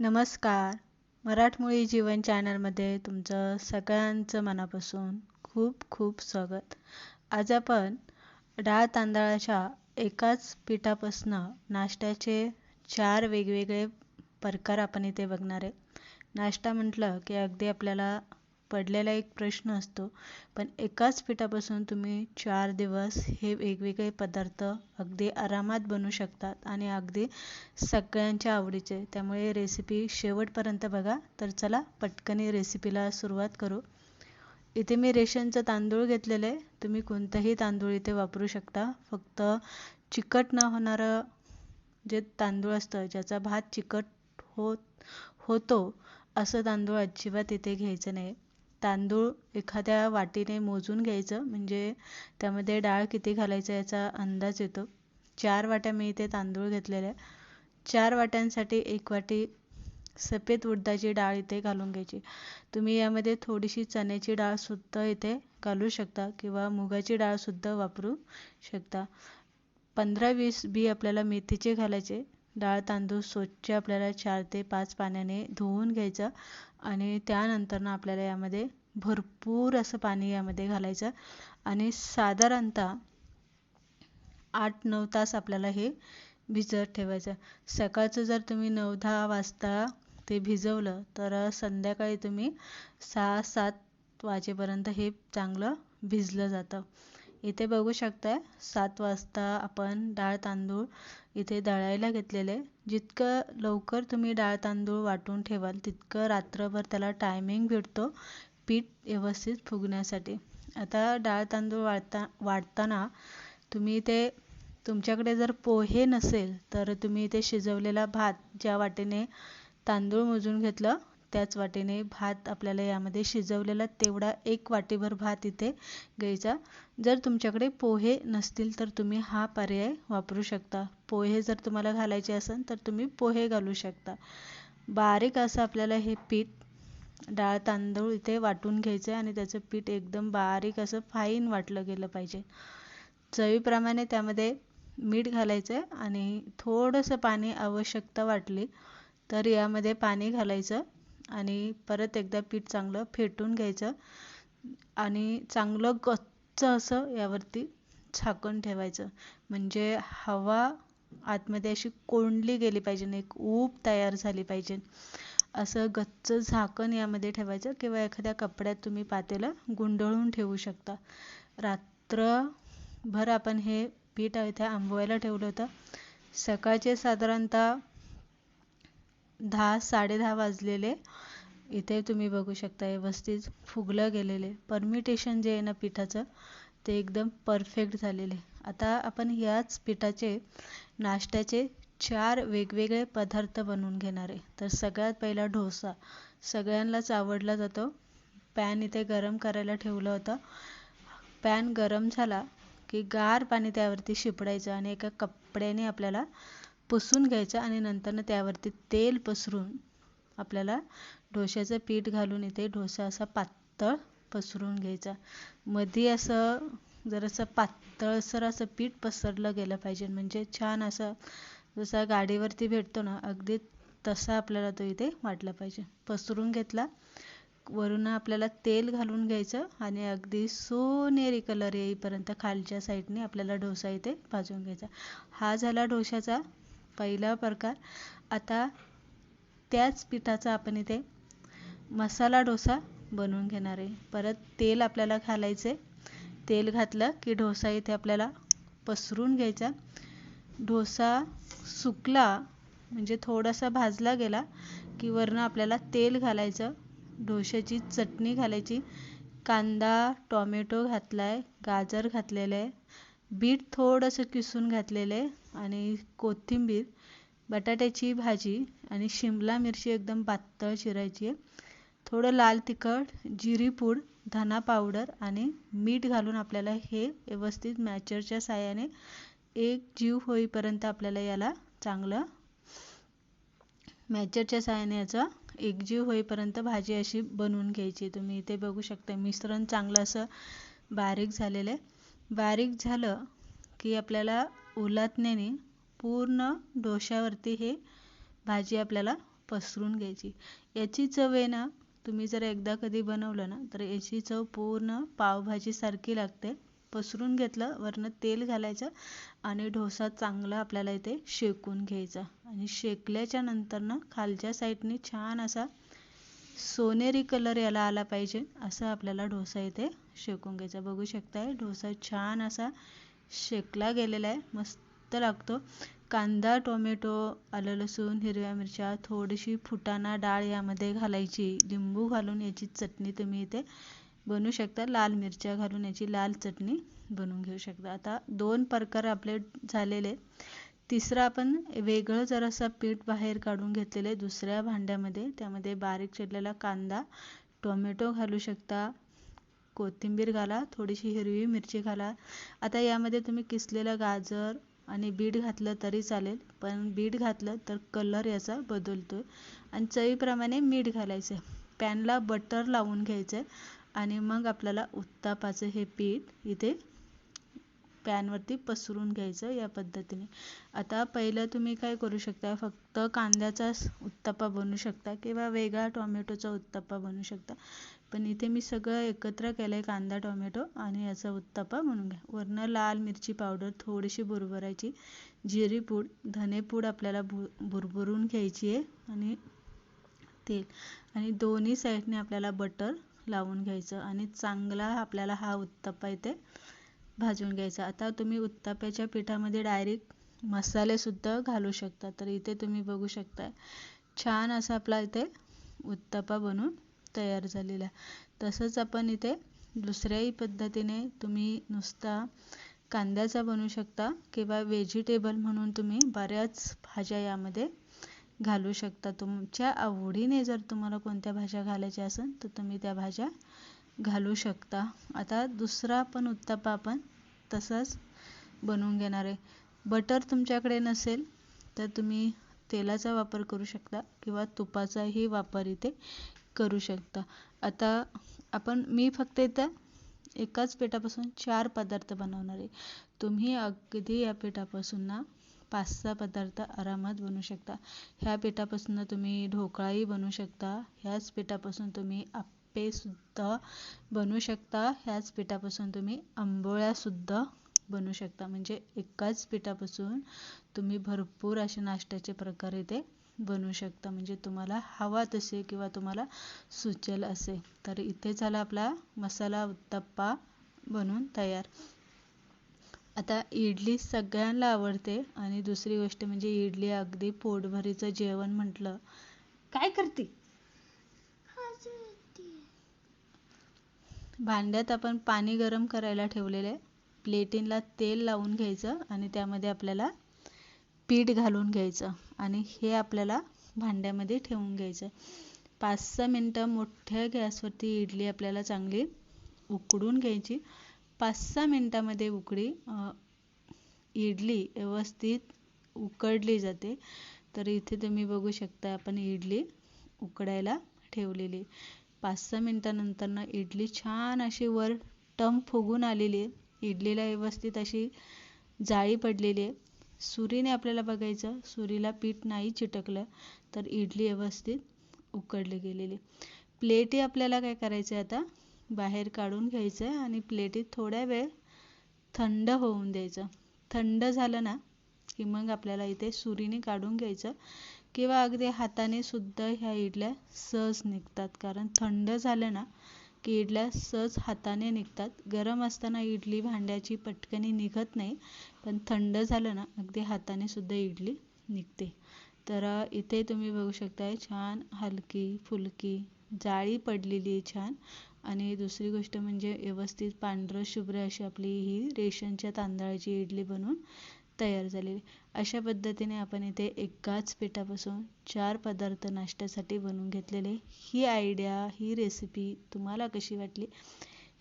नमस्कार. मराठमोळी जीवन चॅनलमध्ये तुमचं सगळ्यांचं मनापासून खूप खूप स्वागत. आज आपण डाळ तांदळाच्या एकाच पिठापासनं नाश्त्याचे चार वेगवेगळे प्रकार आपण इथे बघणार आहे. नाश्ता म्हटलं की अगदी आपल्याला पडलेला एक प्रश्न असतो. पण एकाच पिठापासून तुम्ही चार दिवस हे वेगवेगळे पदार्थ अगदी आरामात बनवू शकतात आणि अगदी सगळ्यांच्या आवडीचे. त्यामुळे रेसिपी शेवटपर्यंत बघा. तर चला पटकनी रेसिपीला सुरुवात करू. इथे मी रेशनचं तांदूळ घेतलेलं आहे. तुम्ही कोणतंही तांदूळ इथे वापरू शकता. फक्त चिकट न होणारं जे तांदूळ असतं ज्याचा भात चिकट होत होतो असं तांदूळ अजिबात इथे घ्यायचं नाही. तांदूळ एखाद्या वाटीने मोजून घ्यायचं. म्हणजे त्यामध्ये डाळ किती घालायचं याचा अंदाज येतो. चार वाट्या मी इथे तांदूळ घेतलेल्या चार वाट्यांसाठी एक वाटी सफेद उडदाची डाळ इथे घालून घ्यायची. तुम्ही यामध्ये थोडीशी चण्याची डाळसुद्धा इथे घालू शकता किंवा मुगाची डाळसुद्धा वापरू शकता. पंधरा वीस बी आपल्याला मेथीचे घालायचे. डाळ तांदूळ स्वच्छ आपल्याला चार ते पाच पाण्याने धुवून घ्यायचं. आणि त्यानंतरनं आपल्याला यामध्ये भरपूर असं पाणी यामध्ये घालायचं. आणि साधारणतः आठ नऊ तास आपल्याला हे भिजत ठेवायचं. सकाळचं जर तुम्ही नऊ दहा वाजता ते भिजवलं तर संध्याकाळी तुम्ही सहा सात वाजेपर्यंत हे चांगलं भिजलं जातं. इथे बघू शकताय सात वाजता आपण डाळ तांदूळ इथे दळायला घेतलेले. जितकं लवकर तुम्ही डाळ तांदूळ वाटून ठेवाल तितकं रात्रभर त्याला टायमिंग भेटतो पीठ व्यवस्थित फुगण्यासाठी. आता डाळ तांदूळ वाढता वाढताना तुम्ही ते तुमच्याकडे जर पोहे नसेल तर तुम्ही इथे शिजवलेला भात ज्या वाटेने तांदूळ मोजून घेतलं त्याच वाटेने भात आपल्याला यामध्ये शिजवलेला तेवढा एक वाटीभर भात इथे घ्यायचा. जर तुमच्याकडे पोहे नसतील तर तुम्ही हा पर्याय वापरू शकता. पोहे जर तुम्हाला घालायचे असेल तर तुम्ही पोहे घालू शकता. बारीक असं आपल्याला हे पीठ डाळ तांदूळ इथे वाटून घ्यायचं आणि त्याचं पीठ एकदम बारीक असं फाईन वाटलं गेलं पाहिजे. चवीप्रमाणे त्यामध्ये मीठ घालायचं आहे आणि थोडंसं पाणी आवश्यकता वाटली तर यामध्ये पाणी घालायचं. आणि परत एकदा पीठ चांगलं फेटून घ्यायचं. आणि चांगलं गच्च असं यावरती झाकण ठेवायचं. म्हणजे हवा आतमध्ये अशी कोंडली गेली पाहिजे एक ऊब तयार झाली पाहिजे. असं गच्च झाकण यामध्ये ठेवायचं किंवा एखाद्या कपड्यात तुम्ही पातेलं गुंडळून ठेवू शकता. रात्रभर आपण हे पीठ इथे आंबवायला ठेवलं होतं. सकाळचे साधारणतः दहा साडेदहा वाजलेले. इथे तुम्ही बघू शकता व्यवस्थित फुगलं गेलेले. परमिटेशन जे आहे ना पिठाचं ते एकदम परफेक्ट झालेले. आता आपण याच पिठाचे नाश्त्याचे चार वेगवेगळे पदार्थ बनवून घेणार आहे. तर सगळ्यात पहिला डोसा सगळ्यांनाच आवडला जातो. पॅन इथे गरम करायला ठेवलं होतं. पॅन गरम झाला की गार पाणी त्यावरती शिपडायचं आणि एका कपड्याने आपल्याला पुसून घ्यायचं आणि नंतरनं त्यावरती तेल पसरून आपल्याला डोश्याचं पीठ घालून इथे डोसा असा पातळ पसरून घ्यायचा. मध्ये असं जरासं पातळसर असं पीठ पसरलं गेलं पाहिजे. म्हणजे छान असं जसा गाडीवरती भेटतो ना अगदी तसा आपल्याला तो इथे वाटला पाहिजे. पसरून घेतला वरून आपल्याला तेल घालून घ्यायचं आणि अगदी सोनेरी कलर येईपर्यंत खालच्या साईडने आपल्याला डोसा इथे भाजून घ्यायचा. हा झाला डोशाचा पहिला प्रकार. आता त्याच पिठाचा आपण इथे मसाला डोसा बनवून घेणार आहे. परत तेल आपल्याला घालायचे तेल घातलं की डोसा इथे आपल्याला पसरून घ्यायचा. डोसा सुकला म्हणजे थोडासा भाजला गेला की वरनं आपल्याला तेल घालायचं. डोशाची चटणी घालायची. कांदा टॉमॅटो घातला आहे गाजर घातलेलं आहे. बीट थोडंसं किसून घातलेलं आहे आणि कोथिंबीर बटाट्याची भाजी आणि शिमला मिरची एकदम पातळ चिरायची आहे. थोडं लाल तिखट जिरी पूड धना पावडर आणि मीठ घालून आपल्याला हे व्यवस्थित मॅचरच्या साह्याने एक जीव होईपर्यंत आपल्याला याला चांगलं मॅचरच्या साह्याने याचा एकजीव होईपर्यंत भाजी अशी बनवून घ्यायची तुम्ही इथे बघू शकता मिश्रण चांगलं असं बारीक झालेलं आहे. बारीक झालं की आपल्याला उलटण्याने पूर्ण डोश्यावरती हे भाजी आपल्याला पसरून घ्यायची. याची चव आहे ना तुम्ही जर एकदा कधी बनवलं ना तर याची चव पूर्ण पावभाजीसारखी लागते. पसरून घेतलं वरनं तेल घालायचं आणि डोसा चांगला आपल्याला इथे शेकून घ्यायचा. आणि शेकल्याच्या नंतर ना खालच्या साईडने छान असा सोनेरी कलर याला आला पाहिजे असं आपल्याला डोसा इथे शेकून घ्यायचा. बघू शकताय डोसा छान असा शेकला गेलेला आहे मस्त लागतो. कांदा टोमॅटो आलं लसूण हिरव्या मिरच्या थोडीशी फुटाणा डाळ यामध्ये घालायची. लिंबू घालून याची चटणी तुम्ही इथे बनवू शकता. लाल मिरच्या घालून याची लाल चटणी बनवून घेऊ शकता. आता दोन प्रकार आपले झालेले तिसरं आपण वेगळं जरासा पीठ बाहेर काढून घेतलेलं आहे दुसऱ्या भांड्यामध्ये. त्यामध्ये बारीक चिरलेला कांदा टोमॅटो घालू शकता कोथिंबीर घाला थोडीशी हिरवी मिरची घाला. आता यामध्ये तुम्ही किसलेलं गाजर आणि बीट घातलं तरी चालेल पण बीट घातलं तर कलर याचा बदलतो आणि चवीप्रमाणे मीठ घालायचं पॅनला बटर लावून घ्यायचं आणि मग आपल्याला उत्तापाचं हे पीठ इथे पॅनवरती पसरून घ्यायचं या पद्धतीने. आता पहिलं तुम्ही काय करू शकता फक्त कांद्याचा उत्तप्पा बनवू शकता किंवा वेगळा टोमॅटोचा उत्तप्पा बनवू शकता. पण इथे मी सगळं एकत्र केलं आहे कांदा टोमॅटो आणि याचा उत्तप्पा म्हणून घ्या. वरनं लाल मिरची पावडर थोडीशी भुरभरायची जिरी पूड धनेपूड आपल्याला भु भुरभुरून घ्यायची आहे आणि तेल. आणि दोन्ही साईडने आपल्याला बटर लावून घ्यायचं आणि चांगला आपल्याला हा उत्तप्पा इथे भाजून घ्यायचा. आता तुम्ही उत्ताप्याच्या पिठामध्ये डायरेक्ट मसालेसुद्धा घालू शकता. तर इथे तुम्ही बघू शकता. छान असा आपला इथे उत्तापा बनवून तयार झालेला आहे. तसंच आपण इथे दुसऱ्याही पद्धतीने तुम्ही नुसता कांद्याचा बनवू शकता किंवा व्हेजिटेबल म्हणून तुम्ही बऱ्याच भाज्या यामध्ये घालू शकता. तुमच्या आवडीने जर तुम्हाला कोणत्या भाज्या घालायच्या असेल तर तुम्ही त्या भाज्या घालू शकता. आता दुसरा पण उत्तप्पा आपण तसाच बनवून घेणार आहे. बटर तुमच्याकडे नसेल तर तुम्ही तेलाचा वापर करू शकता किंवा तुपाचाही वापर इथे करू शकता. आता आपण मी फक्त इथं एकाच पिठापासून चार पदार्थ बनवणार आहे. तुम्ही अगदी या पिठापासून ना पाच सहा पदार्थ आरामात बनवू शकता. ह्या पिठापासून तुम्ही ढोकळाही बनवू शकता. ह्याच पिठापासून तुम्ही पेसुद्धा बनवू शकता. ह्याच पिठापासून तुम्ही आंबोळ्यासुद्धा बनवू शकता. म्हणजे एकाच पिठापासून तुम्ही भरपूर असे नाश्त्याचे प्रकार इथे बनवू शकता. म्हणजे तुम्हाला हवा तसे किंवा तुम्हाला सुचेल असे. तर इथे झाला आपला मसाला उत्तप्पा बनवून तयार. आता इडली सगळ्यांना आवडते. आणि दुसरी गोष्ट म्हणजे इडली अगदी पोटभरीचं जेवण म्हटलं. काय करते? भांड्यात आपण पाणी गरम करायला ठेवलेलं आहे. प्लेटिनला तेल लावून घ्यायचं आणि त्यामध्ये आपल्याला पीठ घालून घ्यायचं आणि हे आपल्याला भांड्यामध्ये ठेवून घ्यायचं. पाच सहा मिनटं मोठ्या गॅसवरती इडली आपल्याला चांगली उकडून घ्यायची. पाच सहा मिनटामध्ये उकडी इडली व्यवस्थित उकडली जाते. तर इथे तुम्ही बघू शकता आपण इडली उकडायला ठेवलेली. पाच सहा मिनटानंतर इडली छान अशी वर टम फुगून आलेली आहे. इडलीला व्यवस्थित अशी जाळी पडलेली आहे. सुरीने आपल्याला बघायचं सुरीला पीठ नाही चिटकलं तर इडली व्यवस्थित उकडली गेलेली प्लेटी आपल्याला काय करायचं आहे आता? बाहेर काढून घ्यायचं आहे आणि प्लेटीत थोड्या वेळ थंड होऊन द्यायचं. थंड झालं ना की मग आपल्याला इथे सुरीने काढून घ्यायचं. किंवा अगदी हाताने सुद्धा ह्या इडल्या सहज निघतात. कारण थंड झालं ना की इडल्या सहज हाताने निघतात. गरम असताना इडली भांड्याची पटकनी निघत नाही पण थंड झालं ना अगदी हाताने सुद्धा इडली निघते. तर इथे तुम्ही बघू शकताय छान हलकी फुलकी जाळी पडलेली आहे छान. आणि दुसरी गोष्ट म्हणजे व्यवस्थित पांढरं शुभ्र अशी आपली ही रेशनच्या तांदळाची इडली बनवून तयार झालेली. अशा पद्धतीने आपण इथे एकाच पिठापासून चार पदार्थ नाश्त्यासाठी बनवून घेतलेले. ही आयडिया ही रेसिपी तुम्हाला कशी वाटली?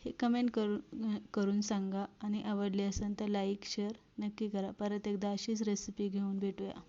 हे कमेंट करून करून सांगा. आणि आवडली असेल तर लाईक शेअर नक्की करा. परत एकदा अशीच रेसिपी घेऊन भेटूया.